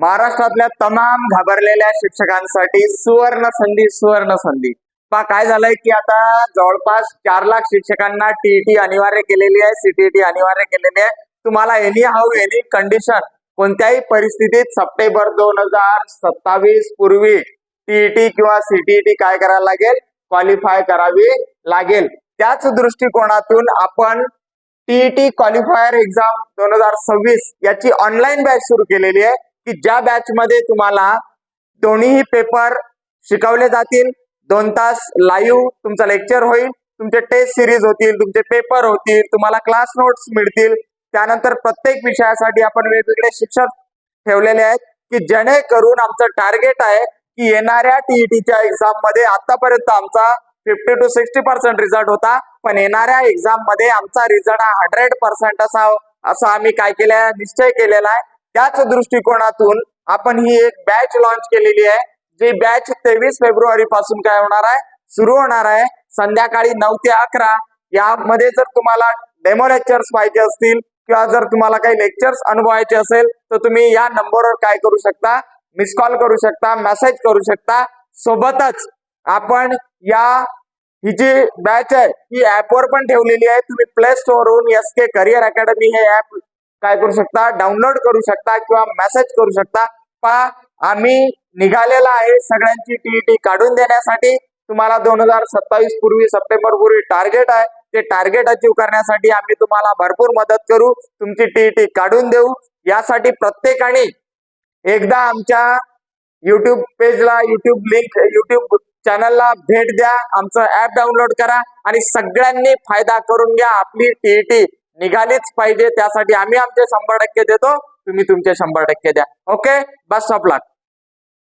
महाराष्ट्रातल्या तमाम घाबरलेल्या शिक्षकांसाठी सुवर्ण संधी सुवर्ण संधी. पा काय झालंय की आता जवळपास चार लाख शिक्षकांना टीईटी अनिवार्य केलेली आहे सीटीईटी अनिवार्य केलेली आहे. तुम्हाला एनी हाऊ एनी कंडिशन कोणत्याही परिस्थितीत सप्टेंबर दोन हजार सत्तावीस पूर्वी टीईटी किंवा सीटीईटी काय करायला लागेल? क्वालिफाय करावी लागेल. त्याच दृष्टिकोनातून आपण टीईटी क्वालिफायर एक्झाम दोन हजार सव्वीस याची ऑनलाईन बॅच सुरू केलेली आहे. की ज्या बॅच मध्ये तुम्हाला दोन्हीही पेपर शिकवले जातील दोन तास लाईव्ह तुमचं लेक्चर होईल तुमचे टेस्ट सिरीज होतील तुमचे पेपर होतील तुम्हाला क्लास नोट्स मिळतील. त्यानंतर प्रत्येक विषयासाठी आपण वेगवेगळे शिक्षक ठेवलेले आहेत की जेणेकरून आमचं टार्गेट आहे की येणाऱ्या टीईटीच्या एक्झाममध्ये आतापर्यंत आमचा fifty two sixty percent result होता पण येणाऱ्या एक्झाममध्ये आमचा रिझल्ट हा हंड्रेड पर्सेंट असा असा आम्ही काय केलं आहे निश्चय केलेला आहे. त्याच दृष्टिकोनातून आपण ही एक बॅच लॉन्च केलेली आहे जी बॅच तेवीस फेब्रुवारी पासून काय होणार आहे? सुरू होणार आहे संध्याकाळी नऊ ते अकरा. यामध्ये जर तुम्हाला डेमो लेक्चर्स पाहिजे असतील किंवा जर तुम्हाला काही लेक्चर्स अनुभवायचे असेल तर तुम्ही या नंबरवर काय करू शकता? मिस कॉल करू शकता मेसेज करू शकता. सोबतच आपण या ही जी बॅच आहे ही ऍपवर पण ठेवलेली आहे. तुम्ही प्ले स्टोअरहून एस के करिअर अकॅडमी हे ऍप काय करू शकता? डाउनलोड करू शकता किंवा मेसेज करू शकता. पहा आम्ही निघालेला आहे सगळ्यांची टीईटी काढून देण्यासाठी. तुम्हाला दोन हजार सत्तावीस पूर्वी सप्टेंबर पूर्वी टार्गेट आहे. ते टार्गेट अचीव करण्यासाठी आम्ही तुम्हाला भरपूर मदत करू. तुमची टीईटी काढून देऊ. यासाठी प्रत्येकाने एकदा आमच्या युट्यूब पेजला युट्यूब लिंक युट्यूब चॅनलला भेट द्या. आमचं ऍप डाउनलोड करा आणि सगळ्यांनी फायदा करून घ्या. आपली टीईटी निघालीच पाहिजे त्यासाठी आम्ही आमचे शंभर टक्के देतो तुम्ही तुमचे शंभर टक्के द्या. Okay bus of lakh